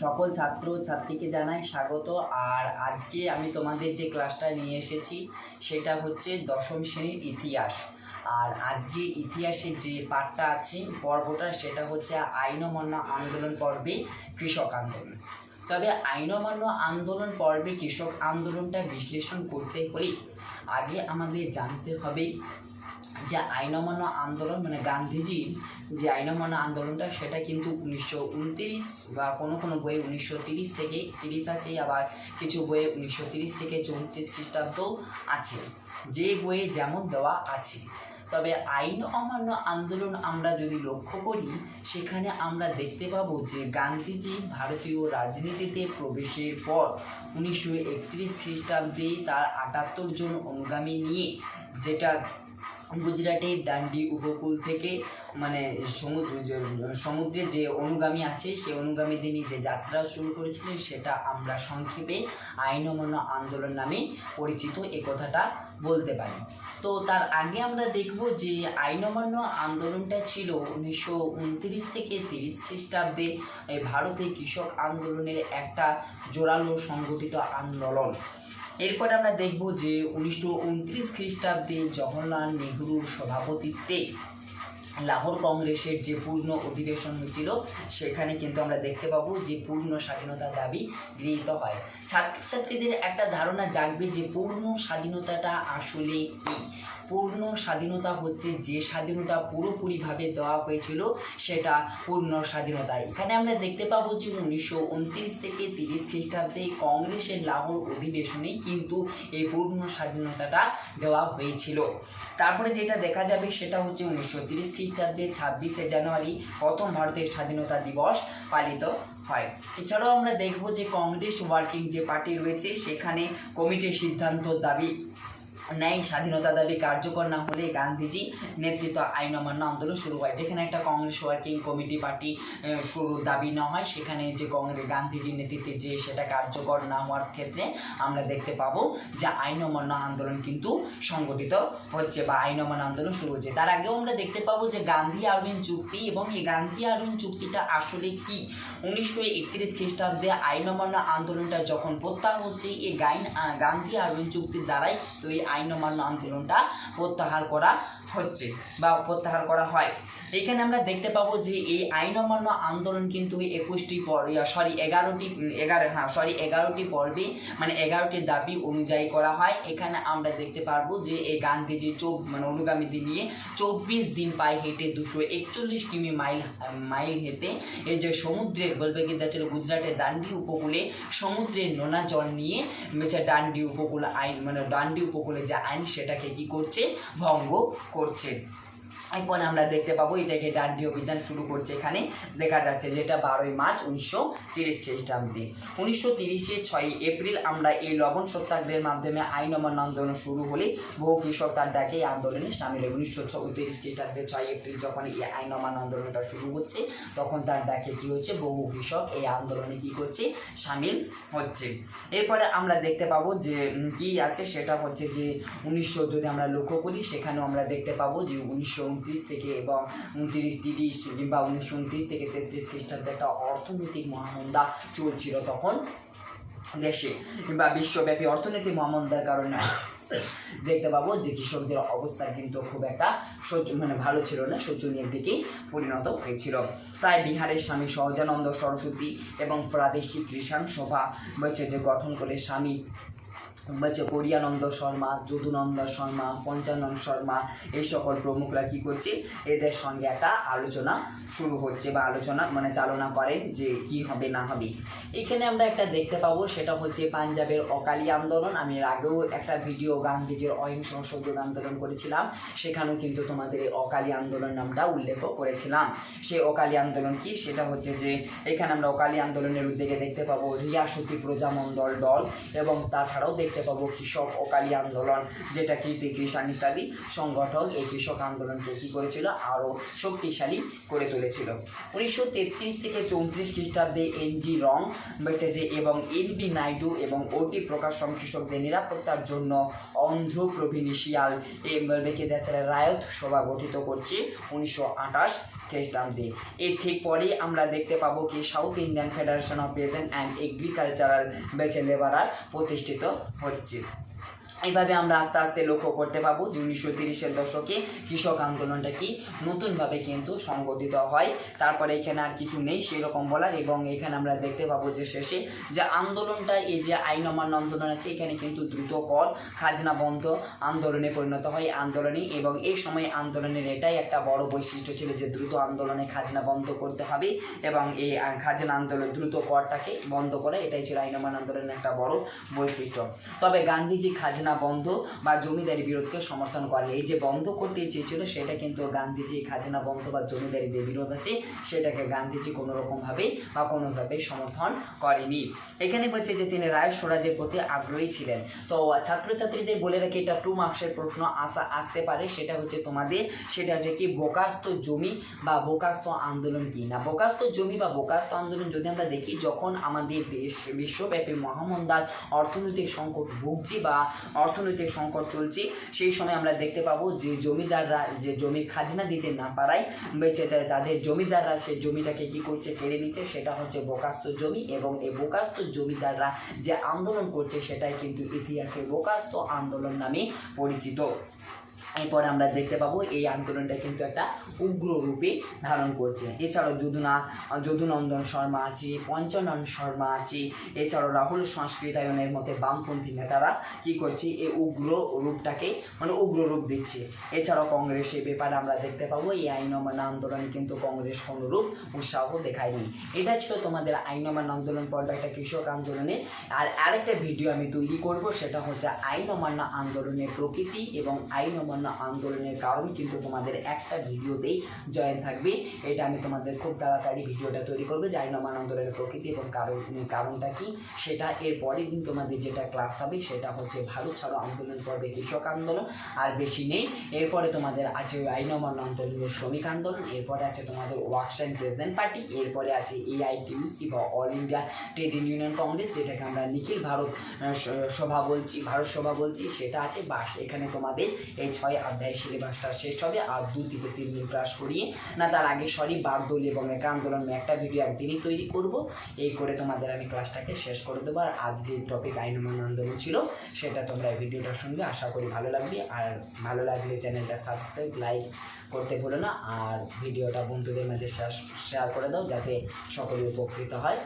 সকল ছাত্র ছাত্রীকে জানাই স্বাগত। আর আজকে আমি তোমাদের যে ক্লাসটা নিয়ে এসেছি, সেটা হচ্ছে দশম শ্রেণির ইতিহাস। আর আজকে ইতিহাসের যে পাঠটা আছে, পর্বটা, সেটা হচ্ছে আইন অমান্য আন্দোলন পর্বে কৃষক আন্দোলন। তবে আইন অমান্য আন্দোলন পর্বে কৃষক আন্দোলনটা বিশ্লেষণ করতে হলে আগে আমাদের জানতে হবে যে আইন অমান্য আন্দোলন মানে গান্ধীজির যে আইন অমান্য আন্দোলনটা, সেটা কিন্তু উনিশশো উনত্রিশ বা কোনো কোনো বইয়ে উনিশশো তিরিশ থেকে তিরিশ আছে, আবার কিছু বইয়ে উনিশশো তিরিশ থেকে চৌত্রিশ খ্রিস্টাব্দ আছে। যে বইয়ে যেমন দেওয়া আছে। তবে আইন অমান্য আন্দোলন আমরা যদি লক্ষ্য করি, সেখানে আমরা দেখতে পাবো যে গান্ধীজি ভারতীয় রাজনীতিতে প্রবেশের পর উনিশশো একত্রিশ খ্রিস্টাব্দে তার আটাত্তর জন অনুগামী নিয়ে যেটা গুজরাটের ডান্ডি উপকূল থেকে মানে সমুদ্র সমুদ্রে যে অনুগামী আছে, সেই অনুগামীদের নিয়ে যে যাত্রা শুরু করেছিলেন, সেটা আমরা সংক্ষেপে আইন অমান্য আন্দোলন নামে পরিচিত এ কথাটা বলতে পারি। তো তার আগে আমরা দেখব যে আইন অমান্য আন্দোলনটা ছিল উনিশশো উনত্রিশ থেকে তিরিশ খ্রিস্টাব্দে ভারতে কৃষক আন্দোলনের একটা জোরালো সংগঠিত আন্দোলন। এরপর আমরা দেখব যে উনিশশো উনত্রিশ খ্রিস্টাব্দে জওহরলাল নেহরুর সভাপতিত্বে লাহোর কংগ্রেসের যে পূর্ণ অধিবেশন হয়েছিল, সেখানে কিন্তু আমরা দেখতে পাবো যে পূর্ণ স্বাধীনতা দাবি গৃহীত হয়। ছাত্রছাত্রীদের একটা ধারণা জাগবে যে পূর্ণ স্বাধীনতাটা আসলে কি? পূর্ণ স্বাধীনতা হচ্ছে যে স্বাধীনতা পুরোপুরিভাবে দেওয়া হয়েছিল, সেটা পূর্ণ স্বাধীনতা। এখানে আমরা দেখতে পাবো যে উনিশশো উনত্রিশ থেকে তিরিশ খ্রিস্টাব্দে কংগ্রেসের লাহোর অধিবেশনে কিন্তু এই পূর্ণ স্বাধীনতাটা দেওয়া হয়েছিল। তারপরে যেটা দেখা যাবে সেটা হচ্ছে উনিশশো তিরিশ খ্রিস্টাব্দে ছাব্বিশে জানুয়ারি প্রথম ভারতের স্বাধীনতা দিবস পালিত হয়। এছাড়াও আমরা দেখব যে কংগ্রেস ওয়ার্কিং যে পার্টি রয়েছে, সেখানে কমিটির সিদ্ধান্ত দাবি ন্যায় স্বাধীনতা দাবি কার্যকর না হলে গান্ধীজি নেতৃত্ব আইন অমান্য আন্দোলন শুরু হয়। যেখানে একটা কংগ্রেস ওয়ার্কিং কমিটি পার্টি শুরু দাবি না হয়। সেখানে যে কংগ্রেস গান্ধীজির নেতৃত্বে যে সেটা কার্যকর না হওয়ার ক্ষেত্রে আমরা দেখতে পাবো যে আইন অমান্য আন্দোলন কিন্তু সংগঠিত হচ্ছে বা আইন অমান্য আন্দোলন শুরু হচ্ছে। তার আগেও আমরা দেখতে পাবো যে গান্ধী আরবিন চুক্তি এবং এই গান্ধী আরবিন চুক্তিটা আসলে কি? উনিশশো একত্রিশ খ্রিস্টাব্দে আইন অমান্য আন্দোলনটা যখন প্রত্যাহার হচ্ছে, এই গাইন গান্ধী আরবিন চুক্তির দ্বারাই তো এই আইন অমান্য আন্দোলনটা প্রত্যাহার করা হচ্ছে বা প্রত্যাহার করা হয়। এখানে আমরা দেখতে পাবো যে এই আইন অমান্য আন্দোলন কিন্তু একুশটি সরি এগারোটি এগারো হ্যাঁ সরি এগারোটি পর্বে মানে এগারোটি দাবি অনুযায়ী করা হয়। এখানে আমরা দেখতে পারব যে এই গান্ধীজি চৌ মানে অনুগামীদের নিয়ে চব্বিশ দিন পায়ে হেঁটে দুশো একচল্লিশ কিমি মাইল মাইল হেঁটে এই যে সমুদ্রের বলবে কিন্তু ছিল গুজরাটের ডান্ডি উপকূলে, সমুদ্রের নোনা জল নিয়ে হচ্ছে ডান্ডি উপকূল আইন মানে ডান্ডি উপকূলে যে আইন সেটাকে কি করছে? ভঙ্গ করছে। এরপরে আমরা দেখতে পাবো এটাকে ডান্ডি অভিযান শুরু করছে এখানে। দেখা যাচ্ছে যেটা বারোই মার্চ উনিশশো তিরিশ খ্রিস্টাব্দে। উনিশশো তিরিশে ছয় এপ্রিল আমরা এই লবণ সত্যাগ্রহের মাধ্যমে আইন অমান্য আন্দোলন শুরু হলে বহু কৃষক তার ডাকে এই আন্দোলনে সামিল হয় উনিশশো তিরিশ খ্রিস্টাব্দে ছয় এপ্রিল যখন এই আইন অমান্য আন্দোলনটা শুরু হচ্ছে, তখন তার ডাকে কি হচ্ছে? বহু কৃষক এই আন্দোলনে কি করছে? সামিল হচ্ছে। এরপরে আমরা দেখতে পাবো যে কি আছে? সেটা হচ্ছে যে, উনিশশো যদি আমরা লক্ষ্য করি, সেখানেও আমরা দেখতে পাবো যে উনিশশো উনত্রিশ থেকে এবং উনত্রিশ তিরিশ কিংবা উনিশশো উনত্রিশ থেকে তেত্রিশ খ্রিস্টাব্দে একটা অর্থনৈতিক মহামন্দা চলছিল তখন দেশে কিংবা বিশ্বব্যাপী অর্থনৈতিক মহামন্দার কারণে। দেখতে পাবো যে কৃষকদের অবস্থা কিন্তু খুব একটা সহ্য মানে ভালো ছিল না, শোচনীয় দিকেই পরিণত হয়েছিল। তাই বিহারের স্বামী সহজানন্দ সরস্বতী এবং প্রাদেশিক কৃষাণ সভা বলছে যে গঠন করে স্বামী বলছে করিয়ানন্দ শর্মা, যদুনন্দ শর্মা, পঞ্চানন শর্মা, এই সকল প্রমুখরা কি করছে? এদের সঙ্গে একটা আলোচনা শুরু হচ্ছে বা আলোচনা মানে চালনা করেন যে কি হবে না হবে। এখানে আমরা একটা দেখতে পাবো, সেটা হচ্ছে পাঞ্জাবের অকালি আন্দোলন। আমি এর আগেও একটা ভিডিও গান্ধীজির অহিংস অসহযোগ আন্দোলন করেছিলাম। সেখানেও কিন্তু তোমাদের এই অকালি আন্দোলন নামটা উল্লেখ করেছিলাম। সেই অকালি আন্দোলন কি? সেটা হচ্ছে যে এখানে আমরা অকালি আন্দোলনের উদ্যোগে দেখতে পাবো রিয়াসতি প্রজামণ্ডল দল এবং তাছাড়াও দেখতে পাবো কৃষক অকালি আন্দোলন, যেটা কৃতি কৃষাণ ইত্যাদি সংগঠন এই কৃষক আন্দোলনকে কী করেছিল? আরও শক্তিশালী করে তুলেছিল। উনিশশো তেত্রিশ থেকে চৌত্রিশ খ্রিস্টাব্দে এন জি রং বেঁচে যে এবং এন বি নাইডু এবং ওটি প্রকাশম কৃষকদের নিরাপত্তার জন্য অন্ধ্র প্রভিনিশিয়াল রেখে দেওয়া রায়ত সভা গঠিত করছে উনিশশো আঠাশ খ্রিস্টাব্দে। এর ঠিক পরেই আমরা দেখতে পাবো কি south Indian federation of peasant and agricultural বেচে লেবারার প্রতিষ্ঠিত হচ্ছে এইভাবে আমরা আস্তে আস্তে লক্ষ্য করতে পাবো যে উনিশশো তিরিশের দশকে কৃষক আন্দোলনটা কি? নতুনভাবে কিন্তু সংগঠিত হয়। তারপরে এখানে আর কিছু নেই সেরকম বলার এবং এখানে আমরা দেখতে পাবো যে শেষে যে আন্দোলনটা, এই যে আইন অমান্য আন্দোলন আছে, এখানে কিন্তু দ্রুত কর, খাজনা বন্ধ আন্দোলনে পরিণত হয় আন্দোলনে এবং এই সময় আন্দোলনের এটাই একটা বড় বৈশিষ্ট্য ছিল যে দ্রুত আন্দোলনে খাজনা বন্ধ করতে হবে এবং এই খাজনা আন্দোলন দ্রুত করটাকে বন্ধ করে, এটাই ছিল আইন অমান্য আন্দোলনের একটা বড় বৈশিষ্ট্য। তবে গান্ধীজি খাজনা বন্ধ বা জমিদারি বিরোধকে সমর্থন করেন এই যে বন্ধ করতে চেয়েছিল, সেটা কিন্তু গান্ধীজি, খাজনা বন্ধ বা জমিদারি যে বিরোধ আছে, সেটাকে গান্ধীজি কোনো রকমভাবে বা কোনোভাবে সমর্থন করেনি। এখানে বলছে যে, তিনি রায় স্বরাজের প্রতি আগ্রহী ছিলেন। তো ছাত্রছাত্রীদের বলে রাখি, এটা টু মার্কসের প্রশ্ন আসা, আসতে পারে। সেটা হচ্ছে তোমাদের, সেটা হচ্ছে কি, বোকাস্ত জমি বা বোকাস্ত আন্দোলন কি? না, বোকাস্ত জমি বা বোকাস্ত আন্দোলন যদি আমরা দেখি, যখন আমাদের দেশ, বিশ্বব্যাপী মহামন্দার অর্থনৈতিক সংকট ভুগছি বা অর্থনৈতিক সংকট চলছে, সেই সময় আমরা দেখতে পাবো যে জমিদাররা, যে জমির খাজনা দিতে না পারায় বেঁচে তাদের জমিদাররা সেই জমিটাকে কি করছে, কেড়ে নিচ্ছে, সেটা হচ্ছে বোকাস্ত জমি এবং এই বোকাস্ত জমিদাররা যে আন্দোলন করছে, সেটাই কিন্তু ইতিহাসে বোকাস্ত আন্দোলন নামে পরিচিত। এরপরে আমরা দেখতে পাবো এই আন্দোলনটা কিন্তু একটা উগ্র রূপে ধারণ করছে। এছাড়াও যদুনা যদুনন্দন শর্মা আছে, পঞ্চানন শর্মা আছে, এছাড়াও রাহুল সংস্কৃতায়নের মতে বামপন্থী নেতারা কি করছে, এই উগ্র রূপটাকে মানে উগ্র রূপ দিচ্ছে। এছাড়াও কংগ্রেস এই ব্যাপারে আমরা দেখতে পাবো, এই আইন অমান্য আন্দোলনে কিন্তু কংগ্রেস কোনো রূপ উৎসাহ দেখায়নি। এটা ছিল তোমাদের আইন অমান্য আন্দোলন পর্ব একটা কৃষক আন্দোলনের। আর আরেকটা ভিডিও আমি তৈরি করব, সেটা হচ্ছে আইন অমান্য আন্দোলনের প্রকৃতি এবং আইন অমান্য আন্দোলনের কারণ কিন্তু তোমাদের একটা ভিডিওতেই জয়েন থাকবে। এটা আমি তোমাদের খুব তাড়াতাড়ি ভিডিওটা তৈরি করব অমান্য আন্দোলনের প্রকৃতি এবং কারণ, কারণটা কি? সেটা এর পরের দিন তোমাদের যেটা ক্লাস হবে, সেটা হচ্ছে ভারত ছাড়ো আন্দোলন পর্বে কৃষক আন্দোলন, আর বেশি নেই। এরপরে তোমাদের আছে ওই আইন অমান্য আন্দোলনের শ্রমিক আন্দোলন, এরপরে আছে তোমাদের ওয়ার্কস অ্যান্ড প্রেজেন্ট পার্টি এরপরে আছে এআইটিউসি বা all India trade union congress যেটাকে আমরা নিখিল ভারত সভা বলছি, ভারত সভা বলছি, সেটা আছে। বাস, এখানে তোমাদের এই ছয় অধ্যায় সিলেবাসটা শেষ হবে। আর দু থেকে তিন দিন ক্লাস করিয়ে, না তার আগে সরি বারদোল এবং একা আন্দোলন একটা ভিডিও একদিনই তৈরি করব। এই করে তোমাদের আমি ক্লাসটাকে শেষ করে দেবো। আর আজকে টপিক আইন অমান্য আন্দোলন ছিল, সেটা তোমরা এই ভিডিওটার সঙ্গে আশা করি ভালো লাগবে। আর ভালো লাগলে চ্যানেলটা সাবস্ক্রাইব লাইক করতে ভুলো না। আর ভিডিওটা বন্ধুদের মাঝে শেয়ার করে দাও, যাতে সকলে উপকৃত হয়।